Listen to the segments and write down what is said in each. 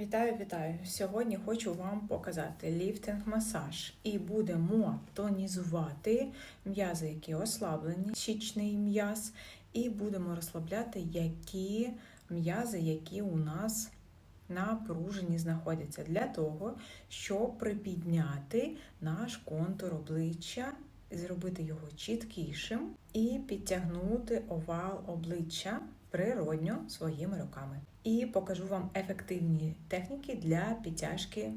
Вітаю, вітаю! Сьогодні хочу вам показати ліфтинг-масаж і будемо тонізувати м'язи, які ослаблені, щічний м'яз, і будемо розслабляти які м'язи, які у нас напружені знаходяться. Для того, щоб припідняти наш контур обличчя, зробити його чіткішим і підтягнути овал обличчя природньо своїми руками. І покажу вам ефективні техніки для підтяжки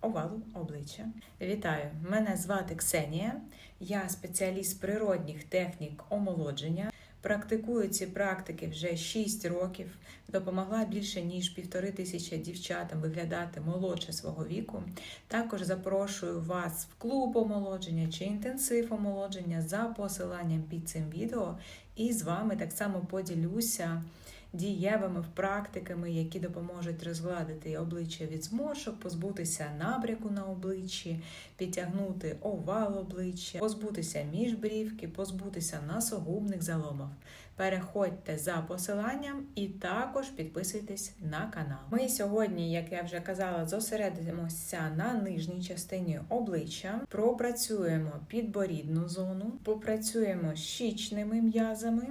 овалу обличчя. Вітаю! Мене звати Ксенія, я спеціаліст природних технік омолодження. Практикую ці практики вже 6 років, допомогла більше ніж півтори тисячі дівчатам виглядати молодше свого віку. Також запрошую вас в клуб омолодження чи інтенсив омолодження за посиланням під цим відео, і з вами так само поділюся дієвими практиками, які допоможуть розгладити обличчя від зморшок, позбутися набряку на обличчі, підтягнути овал обличчя, позбутися міжбрівки, позбутися носогубних заломів. Переходьте за посиланням і також підписуйтесь на канал. Ми сьогодні, як я вже казала, зосередимося на нижній частині обличчя, пропрацюємо підборідну зону, попрацюємо щічними м'язами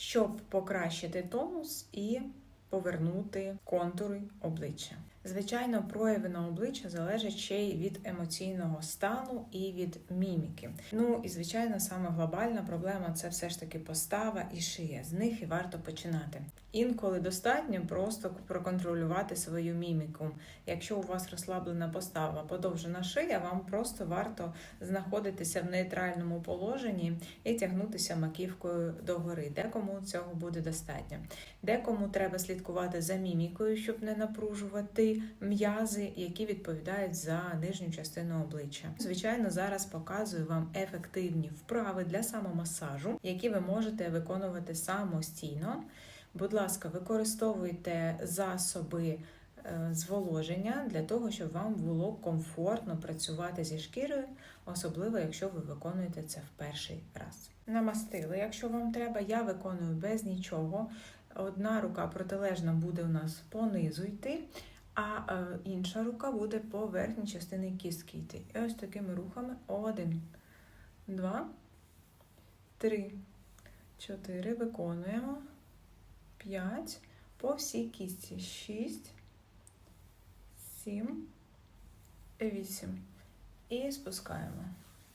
щоб покращити тонус і повернути контури обличчя. Звичайно, прояви на обличчя залежать ще й від емоційного стану і від міміки. Ну і звичайно, саме глобальна проблема це все ж таки постава і шия. З них і варто починати. Інколи достатньо просто проконтролювати свою міміку. Якщо у вас розслаблена постава, подовжена шия, вам просто варто знаходитися в нейтральному положенні і тягнутися маківкою догори. Декому цього буде достатньо. Декому треба слідкувати за мімікою, щоб не напружувати м'язи, які відповідають за нижню частину обличчя. Звичайно, зараз показую вам ефективні вправи для самомасажу, які ви можете виконувати самостійно. Будь ласка, використовуйте засоби е, зволоження для того, щоб вам було комфортно працювати зі шкірою, особливо якщо ви виконуєте це в перший раз. Намастили, якщо вам треба, я виконую без нічого. Одна рука протилежна буде у нас понизу йти, а е, інша рука буде по верхній частині кістки йти. І ось такими рухами один, два, три, чотири. Виконуємо. 5 по всій кісті. 6, 7, 8. І спускаємо.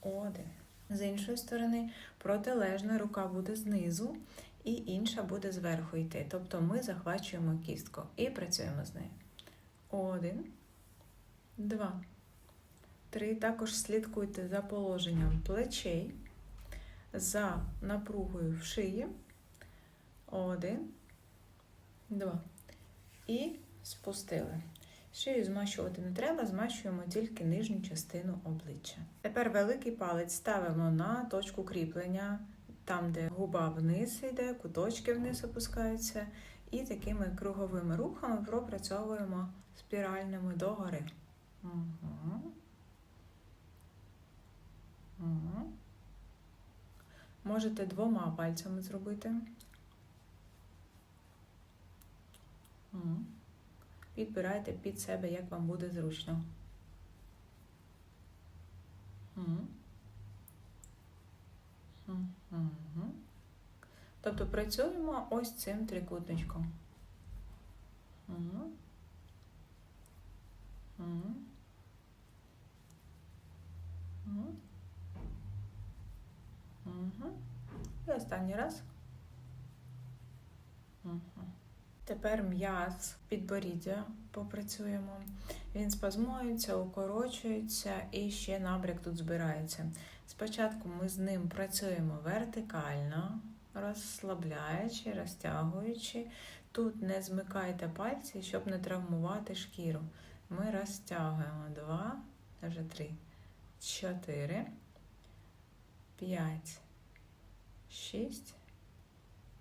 1. З іншої сторони, протилежна рука буде знизу, і інша буде зверху йти. Тобто ми захвачуємо кістку і працюємо з нею. 1, 2, 3. Також слідкуйте за положенням плечей, за напругою в шиї. 1, Два. І спустили. Шию змащувати не треба, змащуємо тільки нижню частину обличчя. Тепер великий палець ставимо на точку кріплення, там, де губа вниз йде, куточки вниз опускаються. І такими круговими рухами пропрацьовуємо спіральними догори. Угу. Угу. Можете двома пальцями зробити. Підбирайте під себе, як вам буде зручно. Тобто працюємо ось цим трикутничком. І останній раз. Угу. Тепер м'яз підборіддя попрацюємо. Він спазмується, укорочується і ще набряк тут збирається. Спочатку ми з ним працюємо вертикально, розслабляючи, розтягуючи. Тут не змикайте пальці, щоб не травмувати шкіру. Ми розтягуємо два, вже три, чотири, п'ять, шість,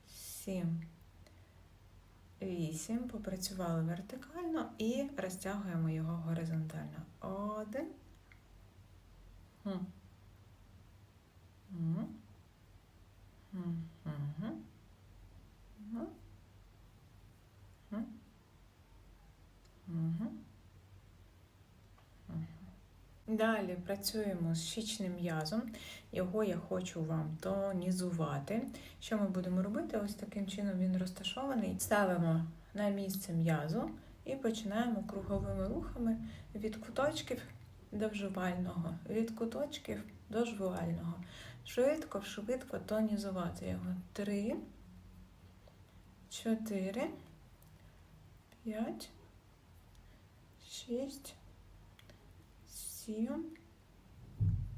сім. 8, попрацювали вертикально і розтягуємо його горизонтально. Один. Хм. Далі працюємо з щічним м'язом. Його я хочу вам тонізувати. Що ми будемо робити? Ось таким чином він розташований. Ставимо на місце м'язу і починаємо круговими рухами від куточків до вживального, від куточків до жвувального. Швидко, швидко тонізувати його. Три, чотири, п'ять, шість, cursinho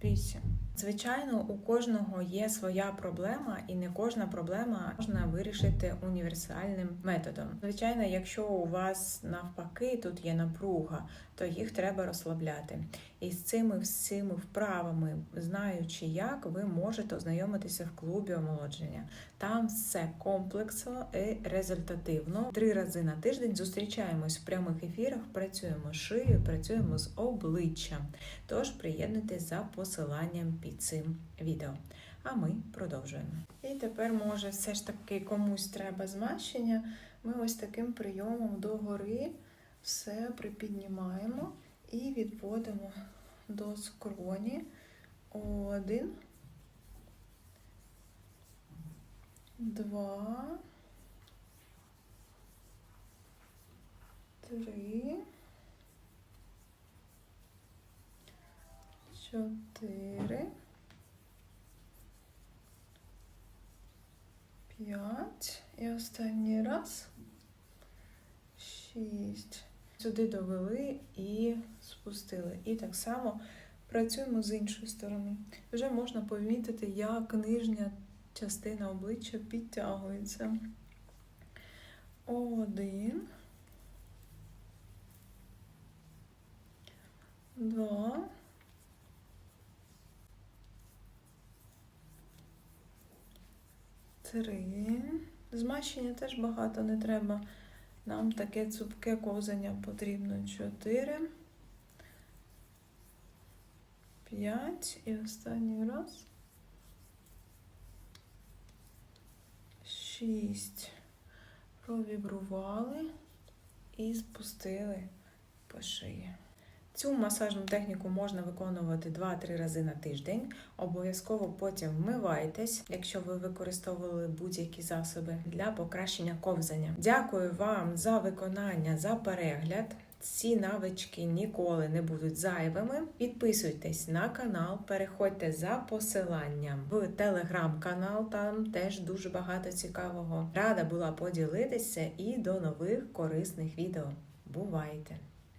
8. Звичайно, у кожного є своя проблема, і не кожна проблема можна вирішити універсальним методом. Звичайно, якщо у вас навпаки тут є напруга, то їх треба розслабляти. І з цими всіми вправами, знаючи, як ви можете ознайомитися в клубі омолодження. Там все комплексно і результативно. Три рази на тиждень зустрічаємось в прямих ефірах, працюємо з шиєю, працюємо з обличчям. Тож приєднуйтесь за позицію посиланням під цим відео. А ми продовжуємо. І тепер, може, все ж таки комусь треба змащення. Ми ось таким прийомом догори все припіднімаємо і відводимо до скроні. Один, два, три, чотири, п'ять. І останній раз. Шість. Сюди довели і спустили. І так само працюємо з іншої сторони. Вже можна помітити, як нижня частина обличчя підтягується. Один. Два. Три. Змащення теж багато не треба. Нам таке цупке ковзання потрібно. Чотири. П'ять. І останній раз. Шість. Провібрували і спустили по шиї. Цю масажну техніку можна виконувати 2-3 рази на тиждень. Обов'язково потім вмивайтесь, якщо ви використовували будь-які засоби для покращення ковзання. Дякую вам за виконання, за перегляд. Ці навички ніколи не будуть зайвими. Підписуйтесь на канал, переходьте за посиланням в телеграм-канал, там теж дуже багато цікавого. Рада була поділитися і до нових корисних відео. Бувайте!